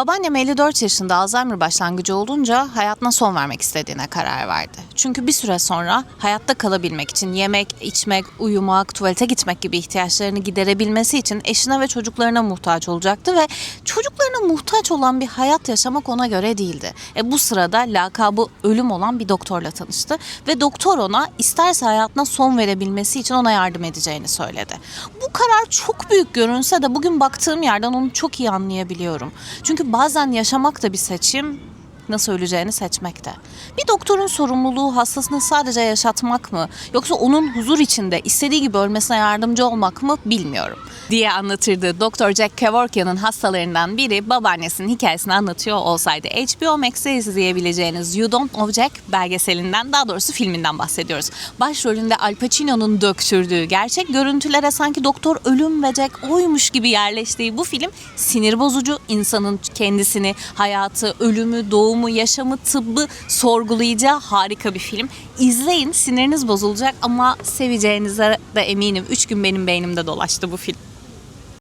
Babaannem 54 yaşında Alzheimer başlangıcı olunca hayatına son vermek istediğine karar verdi. Çünkü bir süre sonra hayatta kalabilmek için yemek, içmek, uyumak, tuvalete gitmek gibi ihtiyaçlarını giderebilmesi için eşine ve çocuklarına muhtaç olacaktı ve çocuklarına muhtaç olan bir hayat yaşamak ona göre değildi. E bu sırada lakabı ölüm olan bir doktorla tanıştı ve doktor ona isterse hayatına son verebilmesi için ona yardım edeceğini söyledi. Bu karar çok büyük görünse de bugün baktığım yerden onu çok iyi anlayabiliyorum. Çünkü bazen yaşamak da bir seçim, nasıl öleceğini seçmekte. Bir doktorun sorumluluğu hastasını sadece yaşatmak mı yoksa onun huzur içinde istediği gibi ölmesine yardımcı olmak mı bilmiyorum diye anlatırdı. Doktor Jack Kevorkian'ın hastalarından biri babaannesinin hikayesini anlatıyor olsaydı HBO Max'te izleyebileceğiniz You Don't Know Jack belgeselinden daha doğrusu filminden bahsediyoruz. Başrolünde Al Pacino'nun döktürdüğü gerçek görüntülere sanki doktor ölüm ve Jack oymuş gibi yerleştiği bu film sinir bozucu insanın kendisini, hayatı, ölümü, doğumu, yaşamı, tıbbı sorgulayacağı harika bir film. İzleyin siniriniz bozulacak ama seveceğinize de eminim. Üç gün benim beynimde dolaştı bu film.